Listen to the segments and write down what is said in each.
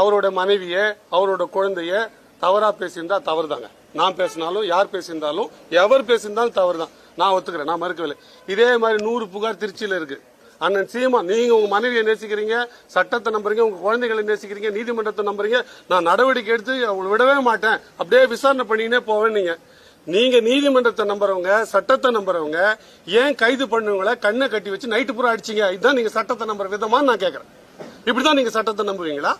அவரோட மனைவிய அவரோட குழந்தைய தவறா பேசியிருந்தா தவறு தாங்க நான் பேசினாலும் யார் பேசியிருந்தாலும் எவர் பேசியிருந்தாலும் தவறு தான் நான் ஒத்துக்கிறேன் நான் மறுக்கவில்லை. இதே மாதிரி நூறு புகார் திருச்சியில இருக்கு. அண்ணன் சீமா நீங்க உங்க மனைவியை நேசிக்கிறீங்க சட்டத்தை நம்புறீங்க உங்க குழந்தைகளை நேசிக்கிறீங்க நீதிமன்றத்தை நம்புறீங்க நான் நடவடிக்கை எடுத்து அவங்களை விடவே மாட்டேன். அப்படியே விசாரணை பண்ணினே போவேன் நீங்க. நீங்க நீதிமன்றத்தை நம்புறவங்க சட்டத்தை நம்புறவங்க ஏன் கைது பண்ணவங்களை கண்ணை கட்டி வச்சு நைட்டு பூரா அடிச்சீங்க? இதுதான் நீங்க சட்டத்தை நம்புற விதமா நான் கேட்கறேன் இப்படிதான் நீங்க சட்டத்தை நம்புவீங்களா?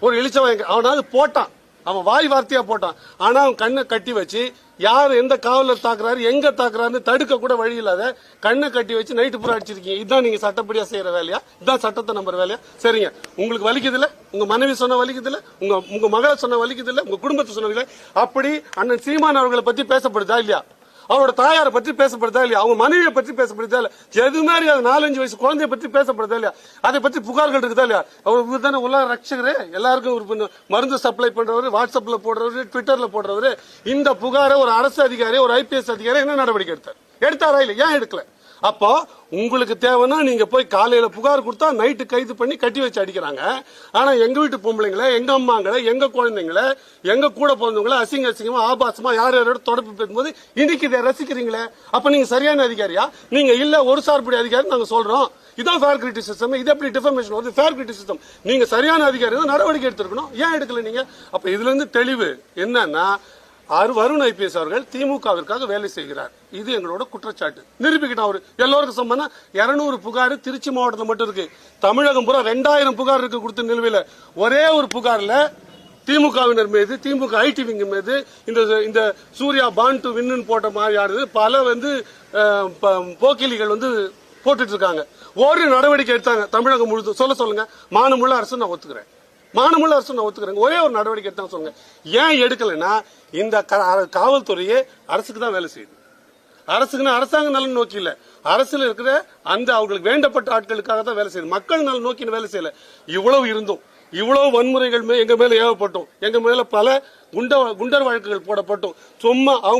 ஒரு இழிச்சவன் அவனாவது போட்டான். அவன் வாய் வார்த்தையா போட்டான். ஆனா அவன் கண்ணை கட்டி வச்சு யார் எந்த காவலர் தாக்குறாரு எங்க தாக்குறாருன்னு தடுக்க கூட வழி இல்லாத கண்ணை கட்டி வச்சு நைட்டு பூரா அடிச்சிருக்கீங்க. இதுதான் நீங்க சட்டப்படியா செய்யற வேலையா? இதுதான் சட்டத்தை நம்புற வேலையா? சரிங்க. உங்களுக்கு வலிக்குதுல உங்க மனைவி சொன்ன வலிக்குது உங்க உங்க மகளை சொன்ன வலிக்குது உங்க குடும்பத்தை சொன்ன அப்படி அண்ணன் சீமான் அவர்களை பத்தி பேசப்படுதா இல்லையா? அவரோட தாயாரை பற்றி பேசப்படுதா இல்லையா? அவங்க மனைவியை பற்றி பேசப்படுதா இல்லையா? எது மாதிரி அது நாலஞ்சு வயசு குழந்தைய பற்றி பேசப்படுதா இல்லையா? அதை பற்றி புகார்கள் இருக்குதா இல்லையா? அவர் இவர் தானே உலக ரட்சகரே எல்லாருக்கும் ஒரு மருந்து சப்ளை பண்றவர் வாட்ஸ்அப்ல போடுறவர் ட்விட்டர்ல போடுறவர் இந்த புகாரை ஒரு அரசு அதிகாரி ஒரு ஐபிஎஸ் அதிகாரி என்ன நடவடிக்கை எடுத்தார்? எடுத்தாரா இல்லை ஏன் எடுக்கல? அப்போ உங்களுக்கு தேவைன்னா நீங்க போய் காலையில புகார் கொடுத்தா நைட்டு கைது பண்ணி கட்டி வச்சு அடிக்கிறாங்க. ஆனா எங்க வீட்டு பொம்பளைங்களை எங்க அம்மாங்களை எங்க குழந்தைங்களை எங்க கூட பிறந்தவங்களை அசிங்க அசிங்கமா ஆபாசமா யார் யாரோட தொடர்பு பேசும்போது இன்னைக்கு இதை ரசிக்கிறீங்களே? அப்ப நீங்க சரியான அதிகாரியா? நீங்க இல்ல ஒரு சார்புடைய அதிகாரி நாங்க சொல்றோம். இதான் ஃபேர் கிரிட்டிசிசம் இது எப்படி டிஃபர்மேஷன் வருது? ஃபேர் கிரிட்டிசிசம் நீங்க சரியான அதிகாரி தான் நடவடிக்கை எடுத்திருக்கணும். ஏன் எடுக்கல நீங்க? அப்ப இதுல இருந்து தெளிவு என்னன்னா ஆறு வருண் ஐபிஎஸ் அவர்கள் திமுகவிற்காக வேலை செய்கிறார். இது எங்களோட குற்றச்சாட்டு. நிரூபிக்கிட்டோம் அவரு. எல்லோருக்கும் சம்பந்தம் இருநூறு புகார் திருச்சி மாவட்டத்தில் மட்டும் இருக்கு. தமிழகம் பூரா ரெண்டாயிரம் புகார் இருக்கு கொடுத்த நிலுவையில். ஒரே ஒரு புகார்ல திமுகவினர் மீது திமுக ஐடி விங்க மீது இந்த இந்த சூர்யா பான் டு வின்னு போட்ட மாதிரியானது பல வந்து ப- போக்கிலிகள் வந்து போட்டுட்டு இருக்காங்க. ஒரு நடவடிக்கை எடுத்தாங்க. தமிழகம் முழுது சொல்ல சொல்லுங்க. மானமுள்ள அரசு நான் ஒத்துக்கிறேன். மானமுள்ள அரசு நான் ஒத்துக்கிறேங்க. ஒரே ஒரு நடவடிக்கை தான் சொல்லுங்க. ஏன் எடுக்கலைன்னா இந்த காவல்துறையே அரசுக்கு தான் வேலை செய்யுது. அரசுக்குன்னு அரசாங்க நலன் நோக்கி இல்ல. அரசுல இருக்கிற அந்த அவங்களுக்கு வேண்டப்பட்ட ஆட்களுக்காக தான் வேலை செய்யுது. மக்கள் நலன் நோக்கி வேலை செய்யல. இவ்வளவு இருந்தும் இவ்வளவு வன்முறைகள் எங்க மேல ஏவப்பட்டோம். எங்க மேல பல குண்ட குண்டர் வழக்குகள் போடப்பட்டோம். சும்மா அவங்க